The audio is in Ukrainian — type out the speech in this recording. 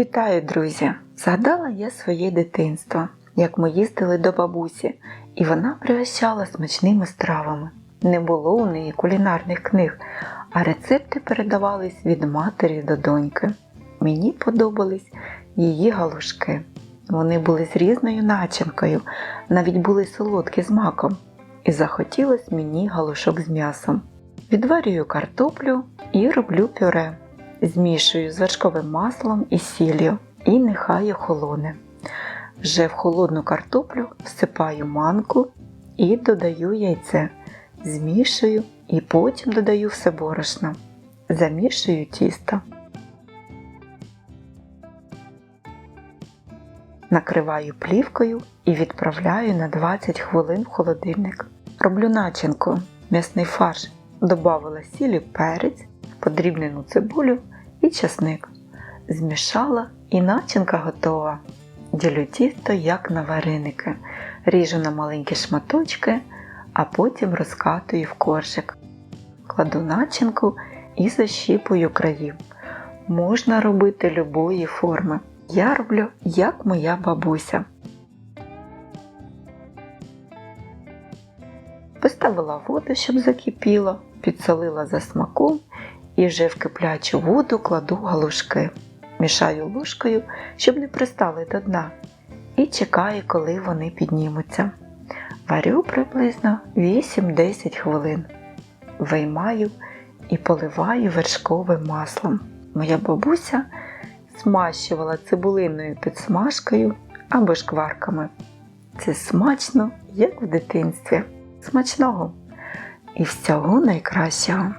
Вітаю, друзі! Згадала я своє дитинство, як ми їздили до бабусі, і вона пригощала смачними стравами. Не було у неї кулінарних книг, а рецепти передавались від матері до доньки. Мені подобались її галушки. Вони були з різною начинкою, навіть були солодкі з маком, і захотілось мені галушок з м'ясом. Відварюю картоплю і роблю пюре. Змішую з вершковим маслом і сіллю і нехай охолоне. Вже в холодну картоплю всипаю манку і додаю яйце. Змішую і потім додаю все борошно. Замішую тісто. Накриваю плівкою і відправляю на 20 хвилин в холодильник. Роблю начинку, м'ясний фарш, додавала сілі перець, подрібнену цибулю і часник. Змішала і начинка готова. Ділю тісто як на вареники, ріжу на маленькі шматочки, а потім розкатую в коржик. Кладу начинку і защіпую краї. Можна робити любої форми. Я роблю як моя бабуся. Поставила воду, щоб закипіло, підсолила за смаком і вже в киплячу воду кладу галушки. Мішаю ложкою, щоб не пристали до дна, і чекаю, коли вони піднімуться. Варю приблизно 8-10 хвилин. Виймаю і поливаю вершковим маслом. Моя бабуся змащувала цибулиною підсмажкою або шкварками. Це смачно, як в дитинстві. Смачного і всього найкращого!